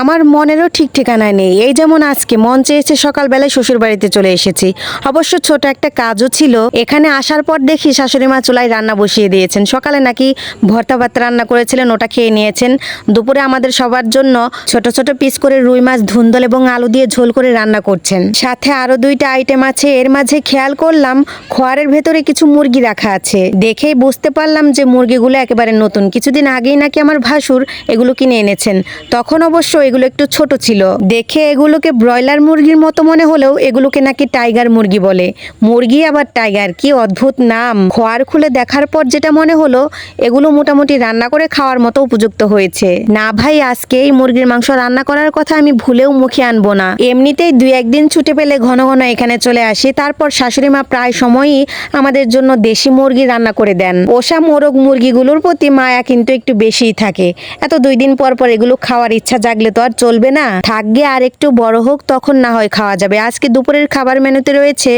আমার মনেরও ঠিক ঠিকানায় নেই। এই যেমন আজকে, মন চেয়েছে সকালবেলায় শ্বশুর বাড়িতে চলে এসেছি। অবশ্য ছোট একটা কাজও ছিল। এখানে আসার পর দেখি শাশুড়ি মা চুলায় রান্না বসিয়ে দিয়েছেন। সকালে নাকি ভর্তা ভাত রান্না করেছিলেন, ওটা খেয়ে নিয়েছেন। দুপুরে আমাদের সবার জন্য ছোট ছোট পিস করে রুই মাছ, ধুন্দল এবং আলু দিয়ে ঝোল করে রান্না করছেন। সাথে আরও দুইটা আইটেম আছে। এর মাঝে খেয়াল করলাম, খোয়ারের ভেতরে কিছু মুরগি রাখা আছে। দেখেই বুঝতে পারলাম যে মুরগিগুলো একেবারে নতুন। কিছুদিন আগেই নাকি আমার ভাসুর এগুলো কিনে এনেছেন। তখন অবশ্য এগুলো একটু ছোট ছিল। দেখে এগুলোকে ব্রয়লার মুরগির মতো মনে হলেও এগুলোকে নাকি টাইগার মুরগি বলে। মুরগি আবার টাইগার, কি অদ্ভুত নাম। খোয়ার খুলে দেখার পর যেটা মনে হলো, এগুলো মোটামুটি রান্না করে খাওয়ার মতো উপযুক্ত হয়েছে। না ভাই, আজকে এই মুরগির মাংস রান্না করার কথা আমি ভুলেও মুখে আনব না। এমনিতেই দুই একদিন ছুটে পেলে ঘন ঘন এখানে চলে আসি, তারপর শাশুড়ি মা প্রায় সময়ই আমাদের জন্য দেশি মুরগি রান্না করে দেন। পোষা মোরগ মুরগিগুলোর প্রতি মায়া কিন্তু একটু বেশিই থাকে। এত দুই দিন পর পর এগুলো খাওয়ার ইচ্ছা জাগলে তো আর চলবে না। থাকবে আর একটু বড় হোক, তখন না হয় খাওয়া যাবে। আজকে দুপুরের খাবার মেনুতে রয়েছে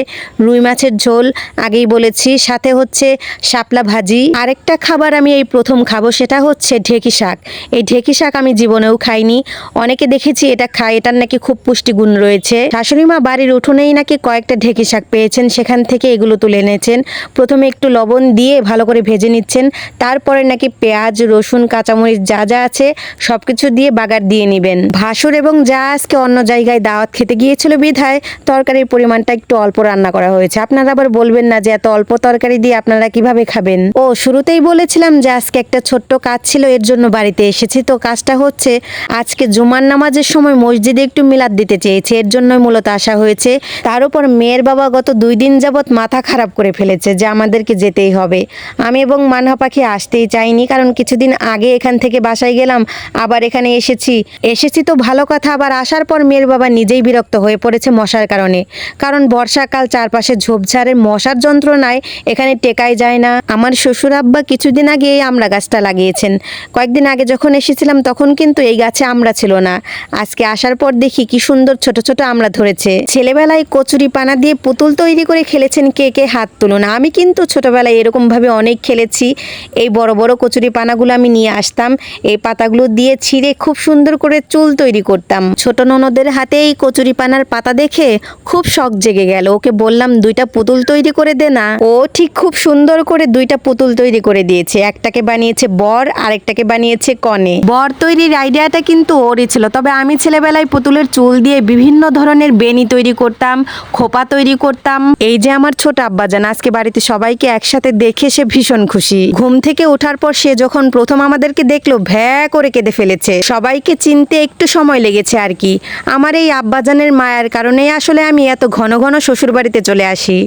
রুই মাছের ঝোল। আগেই বলেছি, সাথে হচ্ছে শাপলা ভাজি। আরেকটা খাবার আমি এই প্রথম খাব, সেটা হচ্ছে ঢেকি শাক। এই ঢেকি শাক আমি জীবনেও খাইনি। অনেকে দেখেছি এটা খায়, এটার নাকি খুব পুষ্টিগুণ রয়েছে। শাশুড়ি মা বাড়ির উঠোনেই নাকি কয়েকটা ঢেকি শাক পেয়েছেন, সেখান থেকে এগুলো তুলে এনেছেন। প্রথমে একটু লবণ দিয়ে ভালো করে ভেজে নিচ্ছেন। তারপরে নাকি পেঁয়াজ, রসুন, কাঁচামরিচ যা যা আছে, সবকিছু দিয়ে বাগার দিয়ে নেবেন। ভাসুর এবং যা আজকে অন্য জায়গায় দাওয়াত খেতে গিয়েছিল বিধায়, তরকারির পরিমাণটা একটু অল্প রান্না করা হয়েছে। আপনারা আবার বলবেন না যে এত অল্প তরকারি দিয়ে আপনারা কীভাবে খাবেন? ও, শুরুতেই বলেছিলাম যে আজকে একটা ছোট্ট কাজ ছিল, এর জন্য বাড়িতে এসেছি। তো কাজটা হচ্ছে, আজকে জুমার নামাজের সময় মসজিদে একটু মিলাদ দিতে চেয়েছে, এর জন্যই মূলত আসা হয়েছে। তার উপর মেয়ের বাবা গত দুই দিন যাবৎ মাথা খারাপ করে ফেলেছে, যে আমাদেরকে যেতেই হবে। আমি এবং মানহা পাখি আসতেই চাইনি, কারণ কিছুদিন আগে এখান থেকে বাসায় গেলাম, আবার এখানে এসেছি এসেছি তো ভালো কথা, আবার আসার পর মেয়ের বাবা নিজেই বিরক্ত হয়ে পড়েছে মশার কারণে। কারণ বর্ষাকাল চারপাশে ঝোপঝাড়ের মশার যন্ত্রণায় এখানে টেকাই যায় না। আমার শ্বশুর আব্বা কিছুদিন আগে এই আমড়া গাছটা লাগিয়েছেন। কয়েকদিন আগে যখন এসেছিলাম তখন কিন্তু এই গাছে আমড়া ছিল না। আজকে আসার পর দেখি কি সুন্দর ছোট ছোট আমড়া ধরেছে। ছেলেবেলায় কচুরি পানা দিয়ে পুতুল তৈরি করে খেলেছেন কে কে হাত তুলুন। আমি কিন্তু ছোটবেলায় এরকমভাবে অনেক খেলেছি। এই বড় বড় কচুরি পানাগুলো আমি নিয়ে আসতাম। এই পাতাগুলো দিয়ে ছিঁড়ে খুব সুন্দর করে চুল তৈরি করতাম। ছোট ননদের হাতে এই কচুরি পানার পাতা দেখে খুব শখ জেগে গেল। ওকে বললাম, দুইটা পুতুল তৈরি করে দে না। ও ঠিক খুব সুন্দর করে দুইটা পুতুল তৈরি করে দিয়েছে। একটাকে বানিয়েছে বর, আরেকটাকে বানিয়েছে কনে। বর তৈরির আইডিয়াটা কিন্তু ওরই ছিল। তবে আমি ছেলেবেলায় পুতুলের চুল দিয়ে বিভিন্ন ধরনের বেনি তৈরি করতাম, খোপা তৈরি করতাম। এই যে আমার ছোট আব্বাজান, আজকে বাড়িতে সবাইকে একসাথে দেখে সে ভীষণ খুশি। ঘুম থেকে ওঠার পর সে যখন প্রথম আমাদেরকে দেখল, ভ্যা করে কেঁদে ফেলেছে। সবাইকে চিনতে একটু সময় লেগেছে আর কি। আমার এই আব্বাজানের মায়ার কারণেই আসলে আমি এত ঘন ঘন শ্বশুরবাড়িতে চলে আসি।